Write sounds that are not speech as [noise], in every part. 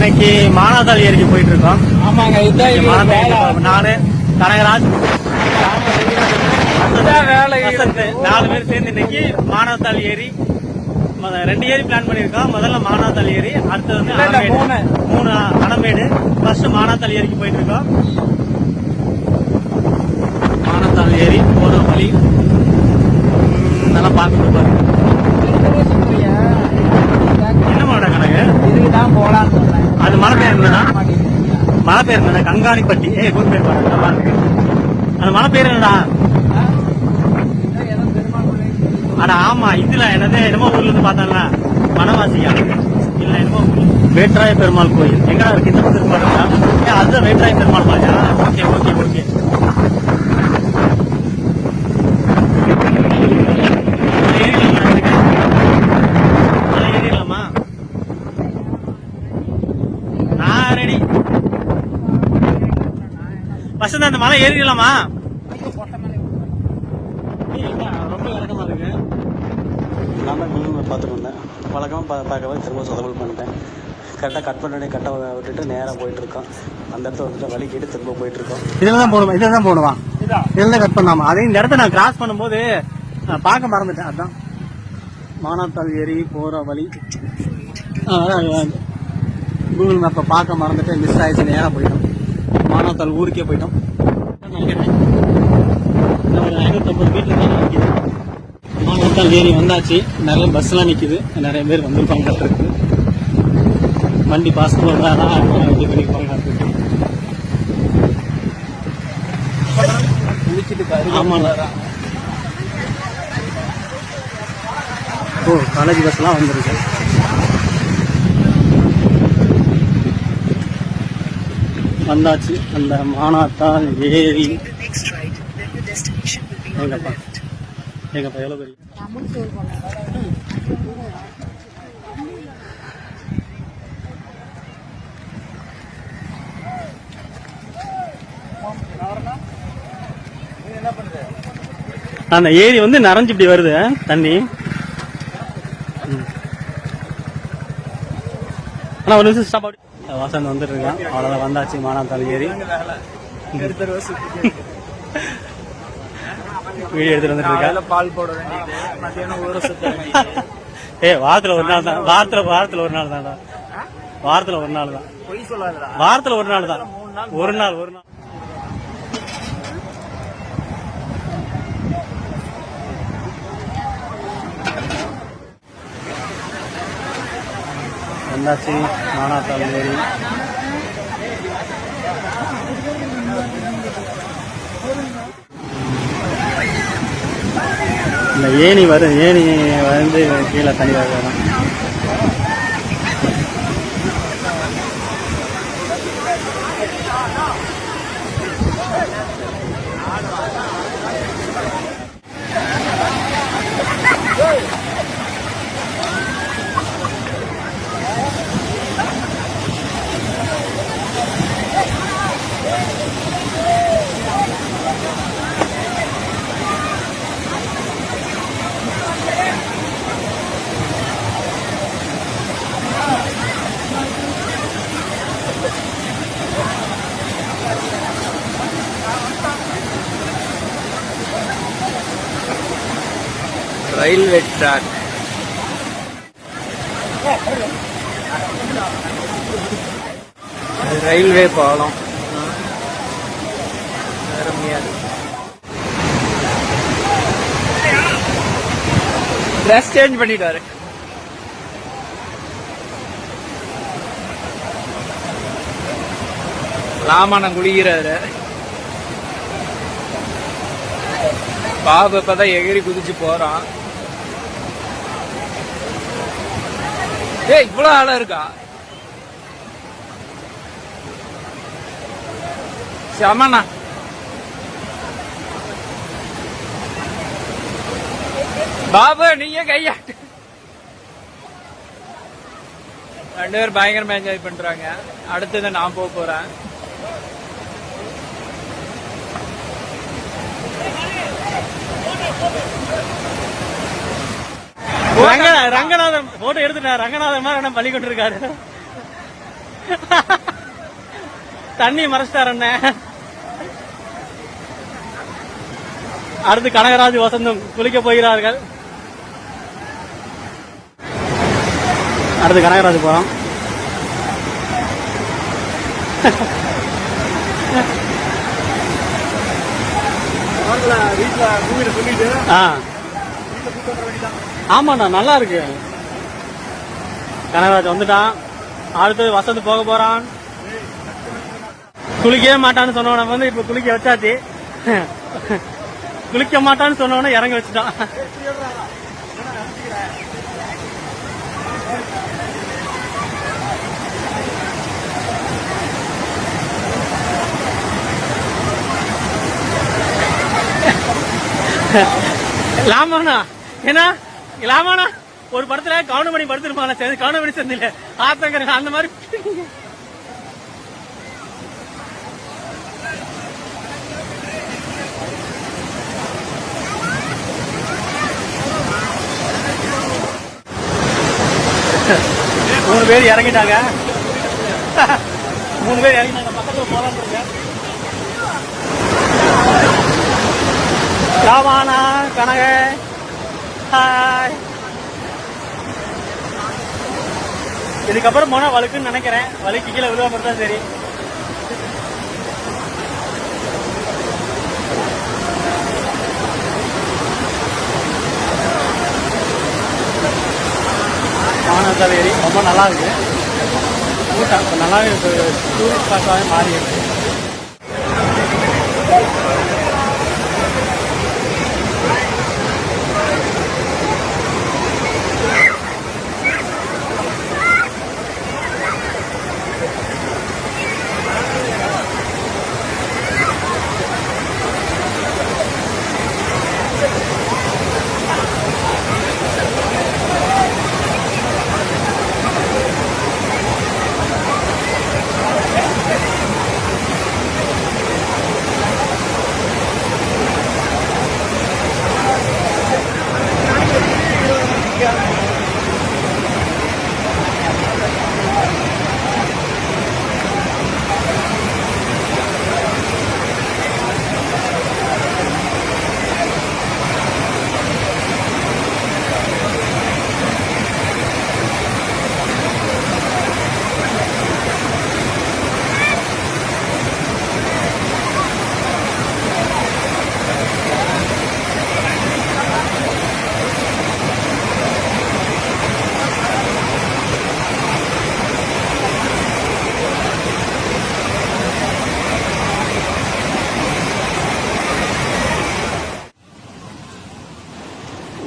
இன்னைக்கு மானாதாள் ஏரிக்கு போயிட்டு இருக்கோம் ஆமாங்க இதுதான் மானாதாள் நானு கனகராஜ் நாலு பேர் சேர்ந்து இன்னைக்கு மானாத்தாள் ஏரி ரெண்டு ஏரி பிளான் பண்ணிருக்கோம் முதல்ல மானாத்தாள் ஏரி அடுத்தது வந்து மூணு. அணமேடு ஃபர்ஸ்ட் மானாத்தாள் ஏரிக்கு போயிட்டு இருக்கோம் மானாத்தாள் ஏரி போற வழி நல்லா பார்க்கணும் பாருங்க. என்ன மாட கணக்கு இதுக்குதான் அது மலை பேர் மழை மலை பேர் கங்காணிப்பட்டி. ஏ ஊர் பேர் அந்த மலை பேர் என்னடா? அட ஆமா இதுல என்னது? என்னமோ ஊர்ல இருந்து பார்த்தோம்ல வனவாசியா? இல்ல என்னமோ வேற்றாய பெருமாள் கோயில். எங்கடா இருக்கு? இந்த பக்கத்துக்கு பாருங்க அதுதான் வேற்றாய பெருமாள் பாயா? Okay okay okay. வசந்த் அந்த மலை ஏறிடலாமா? ரொம்ப இறக்கமா இருக்கு. தான் குழுவை பார்த்துட்டு வந்தேன். வழக்கமாக பா பார்க்கவே திரும்ப சொதவல் பண்ணிட்டேன். கரெக்டாக கட் பண்ணி கட்டை விட்டுட்டு நேராக போயிட்டு இருக்கோம். அந்த இடத்துல வந்துட்டு வழி கேட்டு திரும்ப போயிட்டு இருக்கோம். இதுல தான் போடுவா இதுல தான் போடுவான் இதுல தான் கட் பண்ணாமா அதே இந்த இடத்த நான் கிராஸ் பண்ணும்போது நான் பார்க்க மறந்துட்டேன் அதான். மானாத்தாள் ஏரி போற வழி. கூகுள் மேப்பை பார்க்க மறந்துட்டு மிஸ் ஆயிடுச்சு நேராக போயிட்டோம். மானாத்தாள் ஊருக்கே போயிட்டோம். நினைக்கிறேன் ஒரு ஐநூத்தம்பது மீட்டர் தான் நிற்கிது ஏரி வந்தாச்சு. நிறைய பஸ்லாம் நிக்குது. நிறைய பேர் வந்திருப்பாங்க இருக்கு வண்டி பாஸ் போடுறாரா ரெடி பண்ணி போறாங்க ஆமாண்ணா. ஓ காலேஜ் பஸ்லாம் வந்துருக்கு. வந்தாச்சு. அந்த மானாத்தால் ஏரி எங்கப்பா எங்கப்பா எவ்வளோ பெரிய? அந்த ஏரி வந்து நிறைஞ்சு இப்படி வருது தண்ணி. அண்ணா ஒரு நிமிஷம் ஸ்டாப் வாசன் வந்துட்டு இருக்கான் அவ்வளோதான் வந்தாச்சு மானாத்தாள் ஏரி வீடியோ எடுத்துட்டு வந்துட்டு பால் போட வேண்டியது. ஏ வாரத்துல ஒரு நாள் தான். வாரத்துல வாரத்துல ஒரு நாள் தான்டா. வாரத்துல ஒரு நாள் தான். வாரத்துல ஒரு நாள் தான். ஒரு நாள் ஒரு நாள். வந்தாச்சு மானாத்தாள் ஏரி இந்த ஏணி வரும் ஏணி வந்து கீழே தனியாக வரும் ரயில்வே ட்ராக். ரயில்வே பாலம். ட்ரெஸ் சேஞ்ச் பண்ணிட்டாரு ராமணன் குளிக்கிறாரு. பாபு இப்பதான் எகிரி குதிச்சு போறான். ஏய் இவ்வளவு ஆளா இருக்கா? செமண்ணா பாபு நீங்க கையாட்டு. ரெண்டு பேரும் பயங்கரமா என்ஜாய் பண்றாங்க. அடுத்தது நான் போக போறேன். ரங்க ரங்கநாதன் போட்டோ எடுத்துட்டேன் ரங்கநாதன் மாதிரி என்ன பள்ளி கொண்டிருக்காரு. தண்ணி மறைச்சிட்டார் அண்ணன் அடுத்து கனகராஜ் வசந்தம் குளிக்க போகிறார்கள். அடுத்து கனகராஜ் போறோம் ஆ. ஆமாண்ணா நல்லா இருக்கு. கனகராஜ் வந்துட்டான். அடுத்தது வசந்த் போக போறான். குளிக்கவே மாட்டான்னு சொன்னவன வந்து இப்ப குளிக்க வச்சாச்சு. குளிக்க மாட்டான்னு சொன்னவன இறங்க வச்சுட்டான். லாமண்ணா ஏன்னா லாமாண்ணா ஒரு படத்துல கவுண்டமணி படுத்திருப்பாங்க சரி கவுண்டமணி சந்தில ஆத்தங்கர அந்த மாதிரி மூணு பேர் இறங்கிட்டாங்க. மூணு பேர் இறங்கிட்டாங்க. பக்கத்துல போலாம் ராமானா கனக ஹாய் இதுக்கப்புறம் போனா வழுக்குன்னு நினைக்கிறேன். வழுக்கு கீழே விழுவா மட்டும் தான் சரி. ஏரி ரொம்ப நல்லா இருக்கு. கூட்டம் நல்லாவே டூரிஸ்ட் ஸ்பாட்டாகவே மாறி இருக்கு.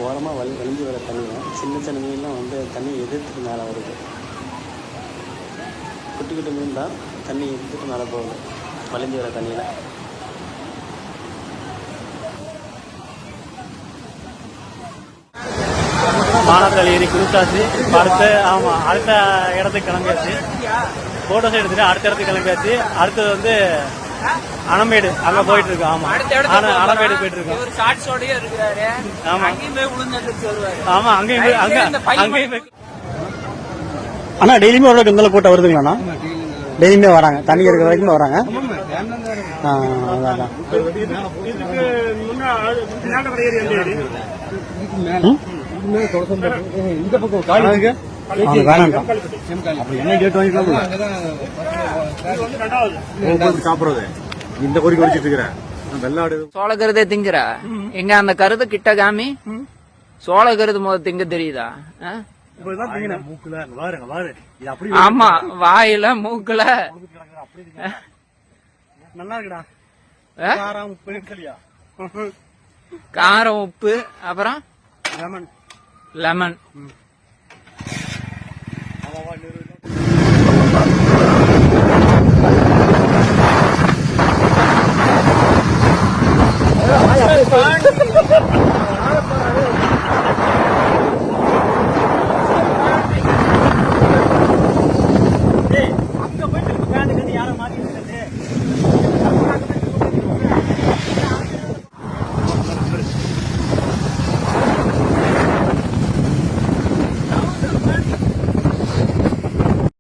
ஓரமாக வலி வலிஞ்சு வர தண்ணி சின்ன சின்ன மீன்லாம் வந்து தண்ணி எதிர்த்துட்டு மேலே வருது. குட்டி குட்டி மீன் தான் தண்ணி எதிர்த்துட்டு மேலே போகுது. வலிஞ்சு வர தண்ணியில். மானத்தால் ஏறி குளிச்சாச்சு. இப்ப அடுத்த ஆமாம் அடுத்த இடத்துக்கு கிளம்பியாச்சு. போட்டோஸ் எடுத்துகிட்டு அடுத்த இடத்துக்கு கிளம்பியாச்சு. அடுத்தது வந்து அணமேடு அங்க போயிட்டு இருக்கோம் ஆமா போறோம். போயிட்டு இருக்கோம் இவர் ஷார்ட்ஸோடயே இருக்கிறாரு. ஆமா. அங்கேயும் போய் விழுந்துட்டு வருவாரு. ஆமா அங்கேயும் போய்- அங்க இந்த பையன் அங்கேயும் போய். அண்ணா டெய்லியுமே ஒரு இந்த கூட்டம் வருதுங்களாண்ணா டெய்லியுமே வராங்க. தண்ணி இருக்கிற வரைக்கும் வராங்க. அதான், அதான். ம்? அதுக்கு? அவங்க வேணான்ட்டான். சாப்பிடுறது. இந்த கோரிக்கை வச்சுட்டு இருக்கிறேன் வெள்ளாடு. சோள கருதை திங்கிற எங்க அந்த கருது கிட்ட காமி சோள கருது திங்க தெரியுதா? அப்படி ஆமா வாயில மூக்குல. நல்லா இருக்குடா. ஆ? காரம் உப்பு சரியா காரம் உப்பு அப்புறம்? லெமன். லெமன். Yeah. [laughs]